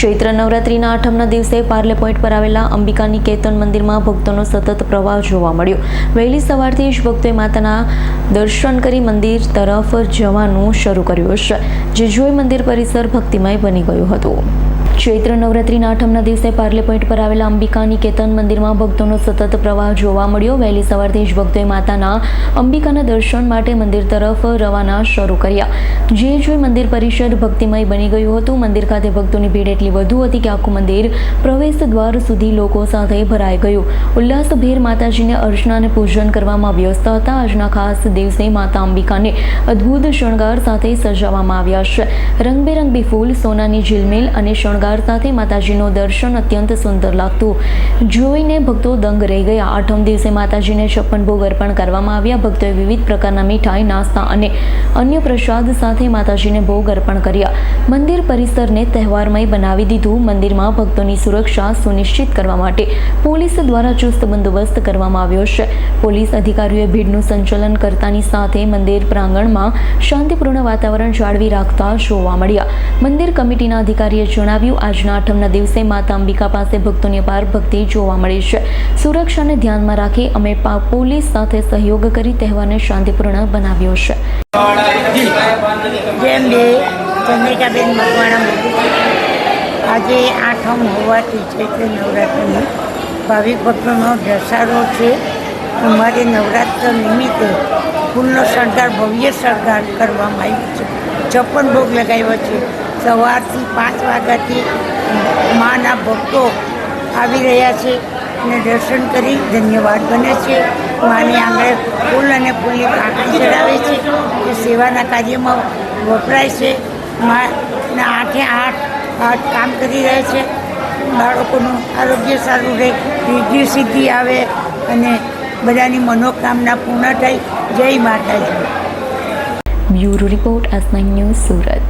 ચૈત્ર નવરાત્રિના આઠમના દિવસે પાર્લે પોઈન્ટ પર આવેલા અંબિકાની કેતન મંદિરમાં ભક્તોનો સતત પ્રવાહ જોવા મળ્યો. વહેલી સવારથી જ ભક્તોએ માતાના દર્શન કરી મંદિર તરફ જવાનું શરૂ કર્યું છે, જે જોઈ મંદિર પરિસર ભક્તિમય બની ગયું હતું. ચૈત્ર નવરાત્રીના આઠમના દિવસે પાર્લે પોઈન્ટ પર આવેલા અંબિકાની કેતન મંદિરમાં ભક્તોનો સતત પ્રવાહ જોવા મળ્યો. વહેલી સવારથી જ ભક્તોએ માતાના અંબિકાના દર્શન માટે મંદિર તરફ રવાના શરૂ કર્યા. જે જોઈ મંદિર પરિષદ ભક્તિમય બની ગયું હતું. મંદિર ખાતે ભક્તોની ભીડ એટલી વધુ હતી કે આખું મંદિર પ્રવેશ દ્વાર સુધી લોકો સાથે ભરાઈ ગયું. ઉલ્લાસભેર માતાજીને અર્ચના અને પૂજન કરવામાં વ્યસ્ત હતા. આજના ખાસ દિવસે માતા અંબિકાને અદ્ભુત શણગાર સાથે સજાવવામાં આવ્યા છે. રંગબેરંગી ફૂલ, સોનાની ઝીલમેલ અને શણગાર સાથે માતાજીનું દર્શન અત્યંત સુંદર લાગતું. જોઈને ભક્તો દંગ રહી ગયા. આઠમ દિવસે માતાજીને છપ્પન ભોગ અર્પણ કરવામાં આવ્યા. ભક્તોએ વિવિધ પ્રકારના મીઠાઈ, નાસ્તા અને અન્ય પ્રસાદ સાથે માતાજીને ભોગ અર્પણ કર્યા. મંદિર પરિસરને તહેવારમય બનાવી દીધું. મંદિરમાં ભક્તોની સુરક્ષા સુનિશ્ચિત કરવા માટે પોલીસ દ્વારા ચુસ્ત બંદોબસ્ત કરવામાં આવ્યો છે. પોલીસ અધિકારીઓએ ભીડનું સંચાલન કરતાની સાથે મંદિર પ્રાંગણમાં શાંતિપૂર્ણ વાતાવરણ જાળવી રાખતા જોવા મળ્યા. મંદિર કમિટીના અધિકારીએ જણાવ્યું આજના આઠમના દિવસે માતા અંબિકા પાસે ભક્તોની અપાર ભક્તિ જોવા મળી છે. સુરક્ષાને ધ્યાનમાં રાખી અમે પોલીસ સાથે સહયોગ કરી તહેવારને શાંતિપૂર્ણ બનાવ્યો છે. જેમ બે ચંદ્રિકાબેન મકવાણા આજે આઠમ હોવાથી ચૈત્ર નવરાત્રિની ભાવિક ભક્તોનો ધસારો છે. અમારે નવરાત્ર નિમિત્તે ફૂલનો શણગાર, ભવ્ય શણગાર કરવામાં આવ્યો છે. છપ્પન ભોગ લગાવ્યો છે. સવારથી પાંચ વાગ્યાથી માના ભક્તો આવી રહ્યા છે અને દર્શન કરી ધન્યવાદ બને છે. માની આંગળે ફૂલ અને ફૂલની કાંકરી ચડાવે છે એ સેવાના કાર્યમાં વપરાય છે. માના આઠે આઠ આઠ કામ કરી રહ્યા છે. બાળકોનું આરોગ્ય સારું રહે રિદ્ધિ સિદ્ધિ આવે અને બધાની મનોકામના પૂર્ણ થાય. જય Mataji. Bureau report nine news Surat.